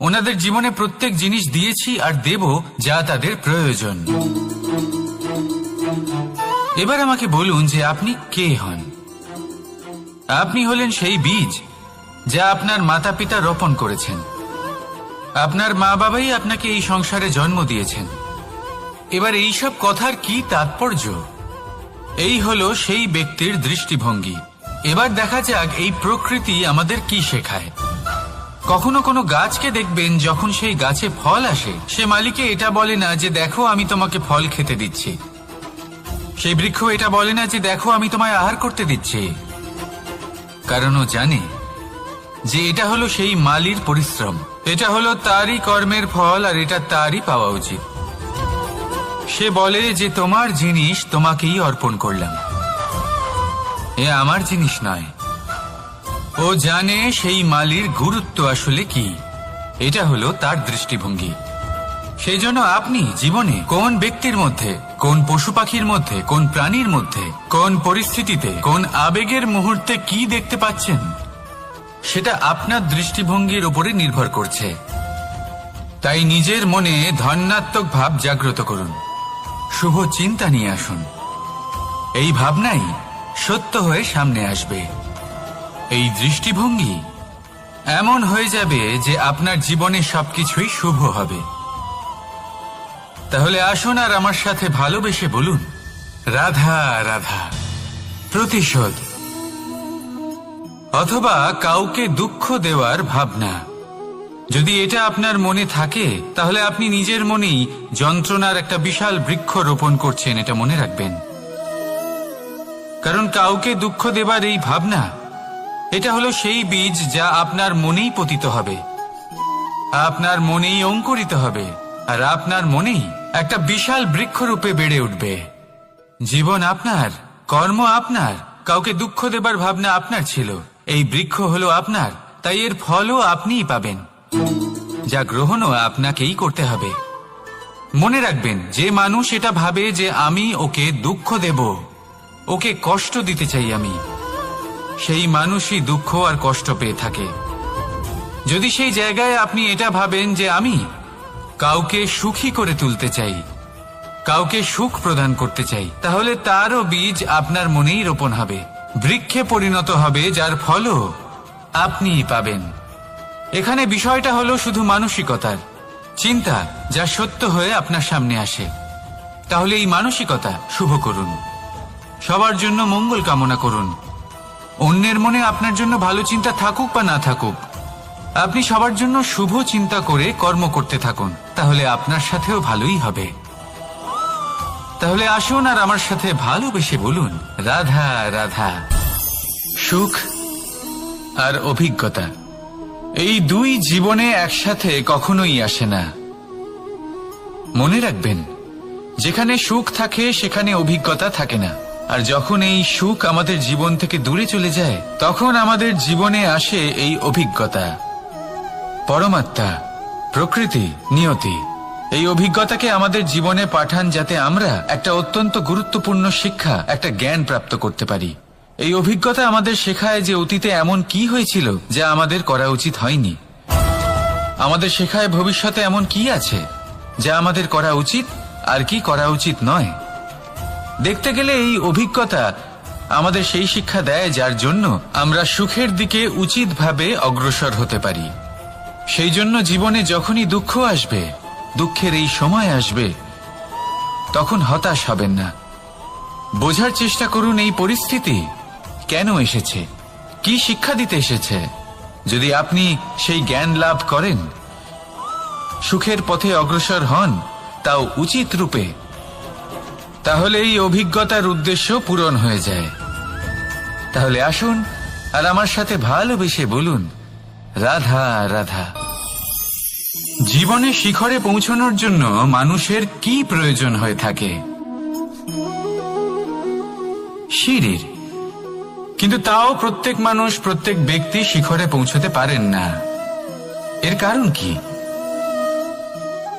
ওনাদের জীবনে প্রত্যেক জিনিস দিয়েছি আর দেব যা তাদের প্রয়োজন। এবার আমাকে বলুন যে আপনি কে হন? আপনি হলেন সেই বীজ যা আপনার মাতা পিতা রোপণ করেছেন। আপনার মা বাবাই আপনাকে এই সংসারে জন্ম দিয়েছেন। এবার এইসব কথার কি তাৎপর্য? এই হলো সেই ব্যক্তির দৃষ্টিভঙ্গি। এবার দেখা যাক এই প্রকৃতি আমাদের কি শেখায়। কখনো কোনো গাছকে দেখবেন যখন সেই গাছে ফল আসে। সে মালিকে এটা বলে না যে, দেখো, আমি তোমাকে ফল খেতে দিচ্ছি। সেই বৃক্ষ এটা বলে না যে, দেখো, আমি তোমায় আহার করতে দিচ্ছি। কারণ ও জানে যে এটা হলো সেই মালির পরিশ্রম। এটা হলো তারই কর্মের ফল আর এটা তারই পাওয়া উচিত। সে বলে যে, তোমার জিনিস তোমাকেই অর্পণ করলাম। এ আমার জিনিস নয়। ও জানে সেই মালির গুরুত্ব আসলে কি। এটা হলো তার দৃষ্টিভঙ্গি। সেই জন্য আপনি জীবনে কোন ব্যক্তির মধ্যে, কোন পশু পাখির মধ্যে, কোন প্রাণীর মধ্যে, কোন পরিস্থিতিতে, কোন আবেগের মুহূর্তে কি দেখতে পাচ্ছেন, সেটা আপনার দৃষ্টিভঙ্গির উপরে নির্ভর করছে। তাই নিজের মনে ধন্যাত্মক ভাব জাগ্রত করুন। শুভ চিন্তা নিয়ে আসুন। এই ভাবনাই সত্য হয়ে সামনে আসবে। এই দৃষ্টিভঙ্গি এমন হয়ে যাবে যে আপনার জীবনে সবকিছুই শুভ হবে। তাহলে আসুন আর আমার সাথে ভালোবেসে বলুন, রাধা রাধা, প্রতিশোধ। অথবা কাউকে দুঃখ দেওয়ার ভাবনা। যদি এটা আপনার মনে থাকে, তাহলে আপনি নিজের মনেই যন্ত্রণার একটা বিশাল বৃক্ষ রোপণ করছেন, এটা মনে রাখবেন। কারণ কাউকে দুঃখ দেবার এই ভাবনা এটা হলো সেই বীজ যা আপনার মনেই পতিত হবে। আপনার মনেই অঙ্কুরিত হবে, আর আপনার মনেই একটা বিশাল বৃক্ষরূপে বেড়ে উঠবে। জীবন আপনার, কর্ম আপনার, কাউকে দুঃখ দেবার ভাবনা আপনার ছিল। এই বৃক্ষ হলো আপনার, তাই এর ফলও আপনিই পাবেন। যা গ্রহণও আপনাকেই করতে হবে। মনে রাখবেন, যে মানুষ এটা ভাবে যে আমি ওকে দুঃখ দেব, ওকে কষ্ট দিতে চাই আমি। সেই মানুষই দুঃখ আর কষ্ট পেয়ে থাকে। যদি সেই জায়গায় আপনি এটা ভাবেন যে আমি কাউকে সুখী করে তুলতে চাই, কাউকে সুখ প্রদান করতে চাই, তাহলে তারও বীজ আপনার মনেই রোপণ হবে, বৃক্ষে পরিণত হবে, যার ফলও আপনিই পাবেন। এখানে বিষয়টা হলো শুধু মানসিকতার চিন্তা যা সত্য হয়ে আপনার সামনে আসে। তাহলে এই মানসিকতা শুভ করুন। সবার জন্য মঙ্গল কামনা করুন। অন্যের মনে আপনার জন্য ভালো চিন্তা থাকুক বা না থাকুক, আপনি সবার জন্য শুভ চিন্তা করে কর্ম করতে থাকুন, তাহলে আপনার সাথেও ভালোই হবে। তাহলে আসুন আর আমার সাথে ভালোবেসে বলুন, রাধা রাধা। সুখ আর অভিজ্ঞতা, এই দুই জীবনে একসাথে কখনোই আসে না। মনে রাখবেন, যেখানে সুখ থাকে, সেখানে অভিজ্ঞতা থাকে না। আর যখন এই সুখ আমাদের জীবন থেকে দূরে চলে যায়, তখন আমাদের জীবনে আসে এই অভিজ্ঞতা। পরমাত্মা, প্রকৃতি, নিয়তি। এই অভিজ্ঞতাকে আমাদের জীবনে পাঠান যাতে আমরা একটা অত্যন্ত গুরুত্বপূর্ণ শিক্ষা, একটা জ্ঞান প্রাপ্ত করতে পারি। এই অভিজ্ঞতা আমাদের শেখায় যে অতীতে এমন কি হয়েছিল যা আমাদের করা উচিত হয়নি। আমাদের শেখায় ভবিষ্যতে এমন কি আছে যা আমাদের করা উচিত আর কি করা উচিত নয়। দেখতে গেলে এই অভিজ্ঞতা আমাদের সেই শিক্ষা দেয় যার জন্য আমরা সুখের দিকে উচিতভাবে অগ্রসর হতে পারি। সেই জন্য জীবনে যখনই দুঃখ আসবে, দুঃখের এই সময় আসবে, তখন হতাশ হবেন না। বোঝার চেষ্টা করুন এই পরিস্থিতি কেন এসেছে? কি শিক্ষা দিতে এসেছে? যদি আপনি সেই জ্ঞান লাভ করেন, সুখের পথে অগ্রসর হন, তাও উচিত রূপে তাহলে এই অভিজ্ঞতার উদ্দেশ্য পূরণ হয়ে যায়। তাহলে আসুন আর আমার সাথে ভালোবেসে বলুন, রাধা রাধা। জীবনে শিখরে পৌঁছানোর জন্য মানুষের কি প্রয়োজন হয়ে থাকে? সিঁড়ির কিন্তু তাও প্রত্যেক মানুষ, প্রত্যেক ব্যক্তি শিখরে পৌঁছতে পারেন না। এর কারণ কি?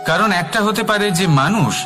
কারণ একটা হতে পারে যে মানুষ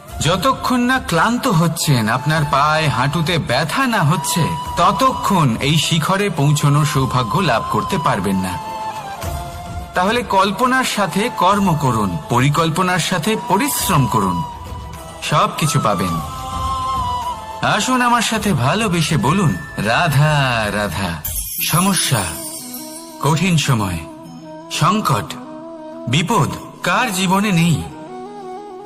যতক্ষণ না ক্লান্ত হচ্ছেন, আপনার পায়ে হাঁটুতে ব্যথা না হচ্ছে, ততক্ষণ এই শিখরে পৌঁছানোর সৌভাগ্য লাভ করতে পারবেন না। তাহলে কল্পনার সাথে কর্ম করুন, পরিকল্পনার সাথে পরিশ্রম করুন। সব কিছু পাবেন। আসুন আমার সাথে ভালোবেসে বলুন, রাধা রাধা, সমস্যা, কঠিন সময়, সংকট, বিপদ, কার জীবনে নেই?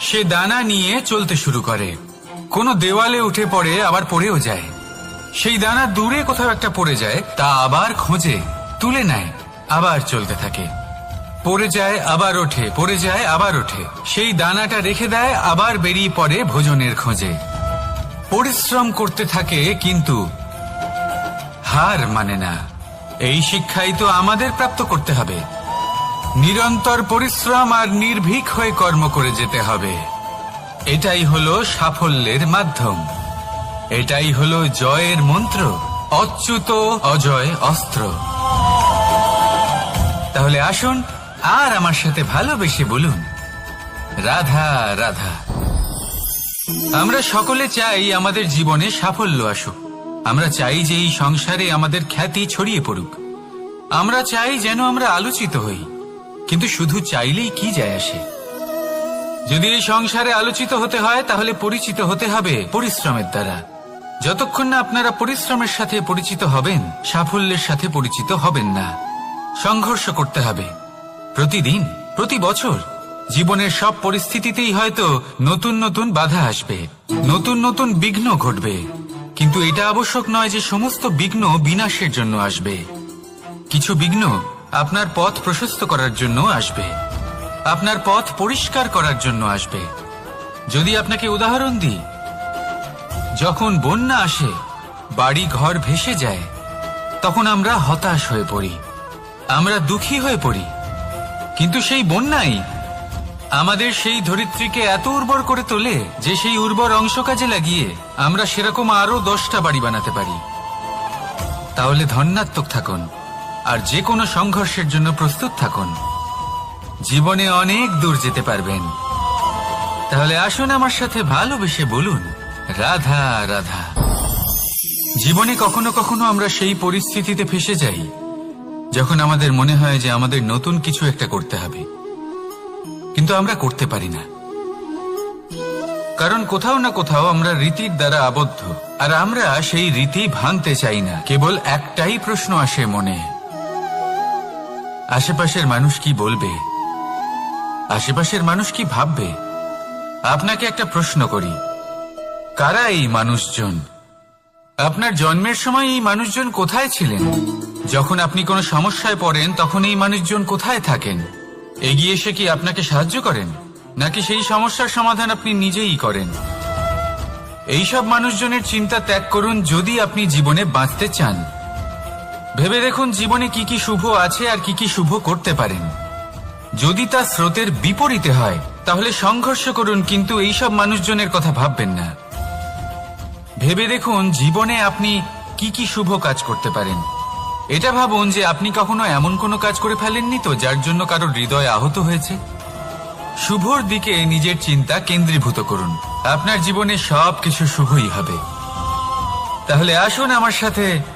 সে দানা নিয়ে চলতে শুরু করে। কোনো দেওয়ালে উঠে পড়ে, আবার পড়েও যায়। সেই দানা দূরে কোথাও একটা পড়ে যায়, তা আবার খোঁজে, তুলে নেয়, আবার চলতে থাকে। পড়ে যায়, আবার ওঠে, পড়ে যায়, আবার ওঠে। সেই দানাটা রেখে দেয়, আবার বেরিয়ে পড়ে ভোজনের খোঁজে। পরিশ্রম করতে থাকে, কিন্তু হার মানে না। এই শিক্ষাই তো আমাদের প্রাপ্ত করতে হবে। নিরন্তর পরিশ্রম আর নির্ভীক হয়ে কর্ম করে যেতে হবে। এটাই হলো সাফল্যের মাধ্যম। এটাই হলো জয়ের মন্ত্র, অচ্যুত অজয় অস্ত্র। তাহলে আসুন আর আমার সাথে ভালোবেসে বলুন, রাধা রাধা। আমরা সকলে চাই আমাদের জীবনে সাফল্য আসুক। আমরা চাই যে এই সংসারে আমাদের খ্যাতি ছড়িয়ে পড়ুক। আমরা চাই যেন আমরা আলোচিত হই। কিন্তু শুধু চাইলেই কি যায় আসে? যদি এই সংসারে আলোচিত হতে হয়, তাহলে পরিচিত হতে হবে পরিশ্রমের দ্বারা। যতক্ষণ না আপনারা পরিশ্রমের সাথে পরিচিত হবেন, সাফল্যের সাথে পরিচিত হবেন না। সংঘর্ষ করতে হবে। প্রতিদিন, প্রতি বছর। জীবনের সব পরিস্থিতিতেই হয়তো নতুন নতুন বাধা আসবে, নতুন নতুন বিঘ্ন ঘটবে। কিন্তু এটা আবশ্যক নয় যে সমস্ত বিঘ্ন বিনাশের জন্য আসবে। কিছু বিঘ্ন আপনার পথ প্রশস্ত করার জন্য আসবে। আপনার পথ পরিষ্কার করার জন্য আসবে। যদি আপনাকে উদাহরণ দিই, যখন বন্যা আসে, বাড়ি ঘর ভেসে যায়, তখন আমরা হতাশ হয়ে পড়ি। আমরা দুঃখী হয়ে পড়ি। কিন্তু সেই বন্যাই আমাদের সেই ধরিত্রীকে এত উর্বর করে তোলে যে সেই উর্বর অংশ কাজে লাগিয়ে আমরা সেরকম আরও দশটা বাড়ি বানাতে পারি। তাহলে ধন্যাত্মক থাকুন। আর যে কোনো সংঘর্ষের জন্য প্রস্তুত থাকুন। জীবনে অনেক দূর যেতে পারবেন। তাহলে আসুন আমার সাথে ভালোবেসে বলুন, রাধা রাধা। জীবনে কখনো কখনো আমরা সেই পরিস্থিতিতে ফেসে যাই, যখন আমাদের মনে হয় যে আমাদের নতুন কিছু একটা করতে হবে। কিন্তু আমরা করতে পারি না। কারণ কোথাও না কোথাও আমরা রীতির দ্বারা আবদ্ধ, আর আমরা সেই রীতি ভাঙতে চাই না। কেবল একটাই প্রশ্ন আসে মনে আশেপাশের মানুষ কি বলবে? আশেপাশের মানুষ কি ভাববে? আপনাকে একটা প্রশ্ন করি। কারা এই মানুষজন? আপনার জন্মের সময় এই মানুষজন কোথায় ছিলেন? যখন আপনি কোনো সমস্যায় পড়েন, তখন এই মানুষজন কোথায় থাকেন? এগিয়ে এসে কি আপনাকে সাহায্য করেন? নাকি সেই সমস্যার সমাধান আপনি নিজেই করেন? এইসব মানুষজনের চিন্তা ত্যাগ করুন যদি আপনি জীবনে বাঁচতে চান। ভেবে দেখুন জীবনে কি কি শুভ আছে আর কি কি শুভ করতে পারেন। যদি তা স্রোতের বিপরীতে হয়, তাহলে সংঘর্ষ করুন, কিন্তু এইসব মানুষজনের কথা ভাববেন না। ভেবে দেখুন জীবনে আপনি কি কি শুভ কাজ করতে পারেন। এটা ভাবুন যে আপনি কখনো এমন কোনো কাজ করে ফেলেননি তো, যার জন্য কারোর হৃদয় আহত হয়েছে। শুভর দিকে নিজের চিন্তা কেন্দ্রীভূত করুন। আপনার জীবনে সব কিছু শুভই হবে। তাহলে আসুন আমার সাথে